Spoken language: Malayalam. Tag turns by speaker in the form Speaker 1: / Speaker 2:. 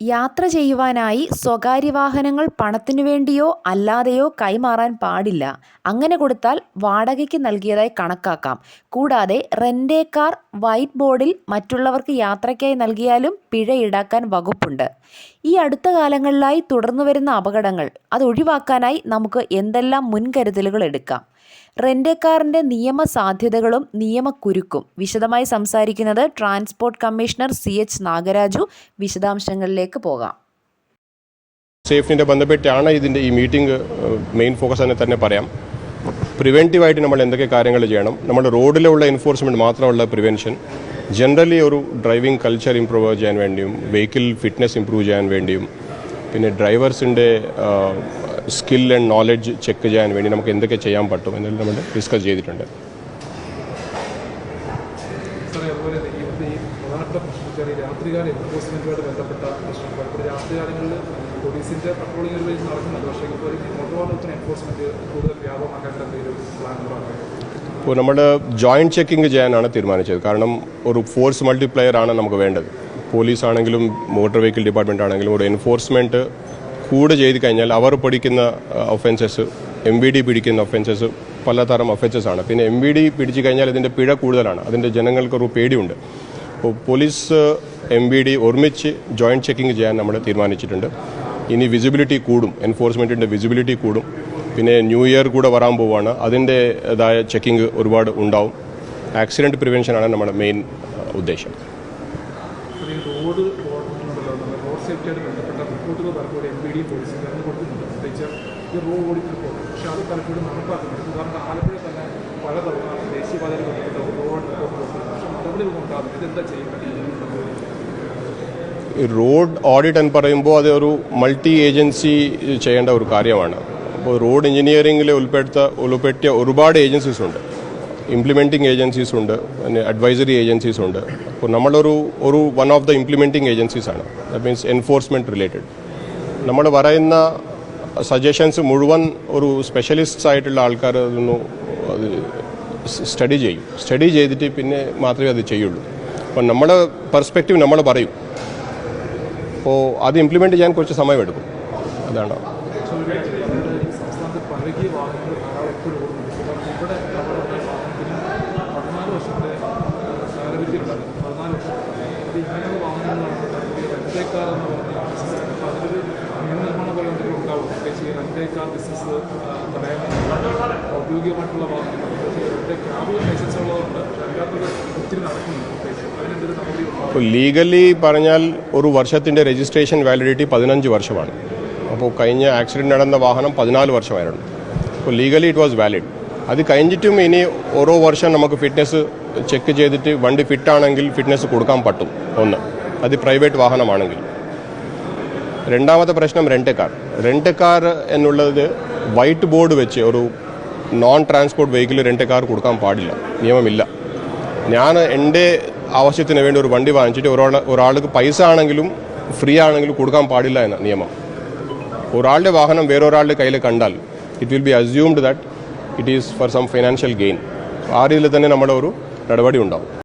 Speaker 1: യാത്ര ചെയ്യുവാനായി സ്വകാര്യ വാഹനങ്ങൾ പണത്തിനു വേണ്ടിയോ അല്ലാതെയോ കൈമാറാൻ പാടില്ല. അങ്ങനെ കൊടുത്താൽ വാടകയ്ക്ക് നൽകിയതായി കണക്കാക്കാം. കൂടാതെ റെന്റ് കാർ വൈറ്റ് ബോർഡിൽ മറ്റുള്ളവർക്ക് യാത്രയ്ക്കായി നൽകിയാലും പിഴ ഈടാക്കാൻ വകുപ്പുണ്ട്. ഈ അടുത്ത കാലങ്ങളിലായി തുടർന്നു വരുന്ന അപകടങ്ങൾ അത് ഒഴിവാക്കാനായി നമുക്ക് എന്തെല്ലാം മുൻകരുതലുകൾ എടുക്കാം? റെൻഡേക്കാറിന്റെ നിയമ സാധ്യതകളും നിയമക്കുരുക്കും. വിശദമായി സംസാരിക്കുന്നത് transport commissioner C H Nagaraju. വിശദാംശങ്ങളിലേക്ക് പോകാം.
Speaker 2: സേഫ്റ്റിന്റെ ബന്ധപ്പെട്ടാണ് ഇതിന്റെ ഈ മീറ്റിംഗ് മെയിൻ ഫോക്കസ് എന്ന് തന്നെ പറയാം. പ്രിവെന്റീവായിട്ട് നമ്മൾ എന്തൊക്കെ കാര്യങ്ങൾ ചെയ്യണം? നമ്മുടെ റോഡിലുള്ള എൻഫോഴ്സ്മെന്റ് മാത്രമുള്ള പ്രിവെൻഷൻ. ജനറലി ഒരു ഡ്രൈവിംഗ് കൾച്ചർ ഇമ്പ്രൂവ് ചെയ്യാൻ വേണ്ടിയും വെഹിക്കിൾ ഫിറ്റ്നസ് ഇമ്പ്രൂവ് ചെയ്യാൻ വേണ്ടിയും പിന്നെ ഡ്രൈവേഴ്സിന്റെ സ്കിൽ ആൻഡ് നോളജ് ചെക്ക് ചെയ്യാൻ വേണ്ടി നമുക്ക് എന്തൊക്കെ ചെയ്യാൻ പറ്റും എന്നെല്ലാം നമ്മൾ ഡിസ്കസ് ചെയ്തിട്ടുണ്ട്.
Speaker 3: പോലീസിന്റെ ഒരു എൻഫോഴ്സ്മെന്റ് കൂടുതൽ എന്തെങ്കിലും പ്ലാൻ
Speaker 2: ഇപ്പോൾ നമ്മൾ ജോയിന്റ് ചെക്കിംഗ് ചെയ്യാനാണ് തീരുമാനിച്ചത്. കാരണം ഒരു ഫോഴ്സ് മൾട്ടിപ്ലയർ ആണ് നമുക്ക് വേണ്ടത്. പോലീസ് ആണെങ്കിലും മോട്ടോർ വെഹിക്കിൾ ഡിപ്പാർട്ട്മെന്റ് ആണെങ്കിലും ഒരു എൻഫോഴ്സ്മെന്റ് കൂടെ ചെയ്ത് കഴിഞ്ഞാൽ അവർ പിടിക്കുന്ന ഒഫൻസസ് എം വി ഡി പിടിക്കുന്ന ഒഫൻസസ് പലതരം ഒഫൻസസ് ആണ്. പിന്നെ എം വി ഡി പിടിച്ചു കഴിഞ്ഞാൽ ഇതിന്റെ പിഴ കൂടുതലാണ്. അതിന്റെ ജനങ്ങൾക്കൊരു പേടിയുണ്ട്. അപ്പോൾ പോലീസ് എം വി ഡി ഒരുമിച്ച് ജോയിന്റ് ചെക്കിംഗ് ചെയ്യാൻ നമ്മൾ തീരുമാനിച്ചിട്ടുണ്ട്. ഇനി വിസിബിലിറ്റി കൂടും. എൻഫോഴ്സ്മെന്റിന്റെ വിസിബിലിറ്റി കൂടും. പിന്നെ ന്യൂ ഇയർ കൂടെ വരാൻ പോവുകയാണ് അതിന്റെതായ ചെക്കിംഗ് ഒരുപാട് ഉണ്ടാവും. ആക്സിഡന്റ് പ്രിവെൻഷനാണ് നമ്മുടെ മെയിൻ ഉദ്ദേശം.
Speaker 3: റോഡ് ഓഡിറ്റ്
Speaker 2: എന്ന് പറയുമ്പോൾ അതൊരു ഒരു മൾട്ടി ഏജൻസി ചെയ്യേണ്ട ഒരു കാര്യമാണ്. അപ്പോൾ റോഡ് എഞ്ചിനീയറിംഗിൽ ഉൾപ്പെടുത്ത ഉൾപ്പെടുത്തിയ ഒരുപാട് ഏജൻസീസ് ഉണ്ട്. ഇംപ്ലിമെന്റിംഗ് ഏജൻസീസ് ഉണ്ട് പിന്നെ അഡ്വൈസറി ഏജൻസീസ് ഉണ്ട്. അപ്പോൾ നമ്മളൊരു ഒരു വൺ ഓഫ് ദ ഇംപ്ലിമെന്റിംഗ് ആണ്. ദാറ്റ് മീൻസ് എൻഫോഴ്സ്മെന്റ് റിലേറ്റഡ് നമ്മൾ പറയുന്ന സജഷൻസ് മുഴുവൻ ഒരു സ്പെഷ്യലിസ്റ്റ്സ് ആയിട്ടുള്ള ആൾക്കാർ അതൊന്ന് അത് സ്റ്റഡി ചെയ്യും. സ്റ്റഡി ചെയ്തിട്ട് പിന്നെ മാത്രമേ അത് ചെയ്യുള്ളൂ. അപ്പോൾ നമ്മുടെ പെർസ്പെക്റ്റീവ് നമ്മൾ പറയും. അപ്പോൾ അത് ഇംപ്ലിമെന്റ് ചെയ്യാൻ കുറച്ച് സമയമെടുക്കും. അതാണ്.
Speaker 3: പഴകിയ വാഹനങ്ങൾ ധാരാളം എപ്പോഴും ഓടുന്നുണ്ട് കാരണം ഇവിടെ അവിടെ വാഹനത്തിന് പതിനാല് വർഷത്തെ സാരവിധ്യമുണ്ടായിരുന്നു പതിനാല് വർഷം. ഇങ്ങനെയുള്ള വാഹനങ്ങളാണ് റെന്റേക്കാർ എന്ന് പറഞ്ഞ ബിസിനസ് അപ്പോൾ അതിലൊരു നിയമനിർമ്മാണ എന്തെങ്കിലും ഉണ്ടാവും. പ്രത്യേകിച്ച് ഈ റെന്റേക്കാർ ബിസിനസ് തടയാൻ ഔദ്യോഗികമായിട്ടുള്ള വാഹനങ്ങൾ പ്രത്യേകിച്ച് റെന്റേ ക്യാബ് ലൈസൻസ് ഉള്ളതുകൊണ്ട് അല്ലാത്തത് ഒത്തിരി നടക്കുന്നുണ്ട്
Speaker 2: അപ്പോൾ ലീഗലി പറഞ്ഞാൽ ഒരു വർഷത്തിന്റെ രജിസ്ട്രേഷൻ വാലിഡിറ്റി പതിനഞ്ച് വർഷമാണ്. അപ്പോൾ കഴിഞ്ഞ ആക്സിഡന്റ് നടന്ന വാഹനം പതിനാല് വർഷമായിരുന്നു. അപ്പോൾ ലീഗലി ഇറ്റ് വാസ് വാലിഡ് അത് കഴിഞ്ഞിട്ടും ഇനി ഓരോ വർഷം നമുക്ക് ഫിറ്റ്നസ് ചെക്ക് ചെയ്തിട്ട് വണ്ടി ഫിറ്റാണെങ്കിൽ ഫിറ്റ്നസ് കൊടുക്കാൻ പറ്റും ഒന്ന്. അത് പ്രൈവറ്റ് വാഹനമാണെങ്കിൽ. രണ്ടാമത്തെ പ്രശ്നം റെന്റ് കാർ റെന്റ് കാർ എന്നുള്ളത് വൈറ്റ് ബോർഡ് വെച്ച് ഒരു non transport vehicle rent car കൊടുക്കാൻ പാടില്ല. നിയമമില്ല. ഞാൻ എന്റെ ആവശ്യത്തിന് വേണ്ടി ഒരു വണ്ടി വാങ്ങിച്ചിട്ട് ഒരാൾ ഒരാൾക്ക് പൈസ ആണെങ്കിലും ഫ്രീ ആണെങ്കിലും കൊടുക്കാൻ പാടില്ല എന്ന നിയമം. ഒരാളുടെ വാഹനം വേറൊരാളുടെ കയ്യിൽ കണ്ടാൽ it will be assumed that it is for some financial gain ആ രീതിയിൽ തന്നെ നമ്മുടെ ഒരു നടപടി ഉണ്ടാവും.